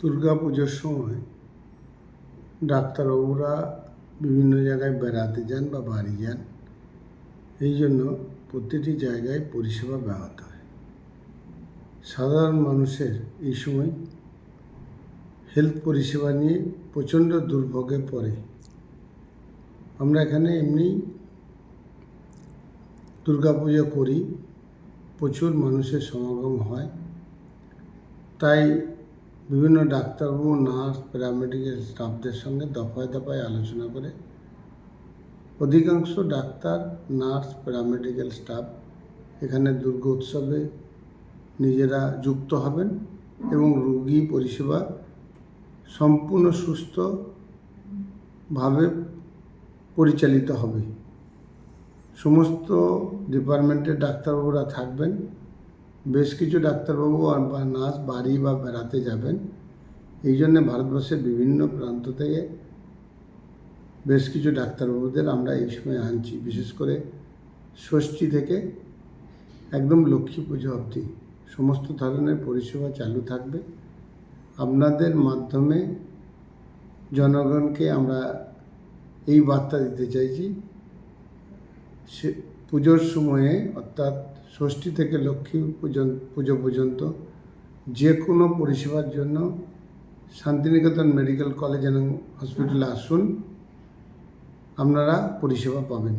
দুর্গা পুজোর সময় ডাক্তারবাবুরা বিভিন্ন জায়গায় বেড়াতে যান বা বাড়ি যান, এই জন্য প্রতিটি জায়গায় পরিষেবা ব্যাহত হয়। সাধারণ মানুষের এই সময় হেলথ পরিষেবা নিয়ে প্রচণ্ড দুর্ভোগে পড়ে। আমরা এখানে এমনি দুর্গাপুজো করি, প্রচুর মানুষের সমাগম হয়। তাই বিভিন্ন ডাক্তারবাবু, নার্স, প্যারামেডিক্যাল স্টাফদের সঙ্গে দফায় দফায় আলোচনা করে অধিকাংশ ডাক্তার, নার্স, প্যারামেডিক্যাল স্টাফ এখানে দুর্গা উৎসবে নিজেরা যুক্ত হবেন এবং রোগী পরিষেবা সম্পূর্ণ সুস্থভাবে পরিচালিত হবে। সমস্ত ডিপার্টমেন্টের ডাক্তারবাবুরা থাকবেন। বেশ কিছু ডাক্তারবাবু বা নার্স বাড়ি বা বেড়াতে যাবেন। এই জন্যে ভারতবর্ষের বিভিন্ন প্রান্ত থেকে বেশ কিছু ডাক্তারবাবুদের আমরা এই সময় আনছি। বিশেষ করে ষষ্ঠী থেকে একদম লক্ষ্মী পুজো অবধি। সমস্ত ধরনের পরিষেবা চালু থাকবে। আপনাদের মাধ্যমে জনগণকে আমরা এই বার্তা দিতে চাইছি। সে পুজোর সময়ে, অর্থাৎ ষষ্ঠী থেকে লক্ষ্মী পুজো পর্যন্ত যে কোনো পরিষেবার জন্য শান্তিনিকেতন মেডিকেল কলেজ এবং হসপিটালে আসুন। আপনারা পরিষেবা পাবেন।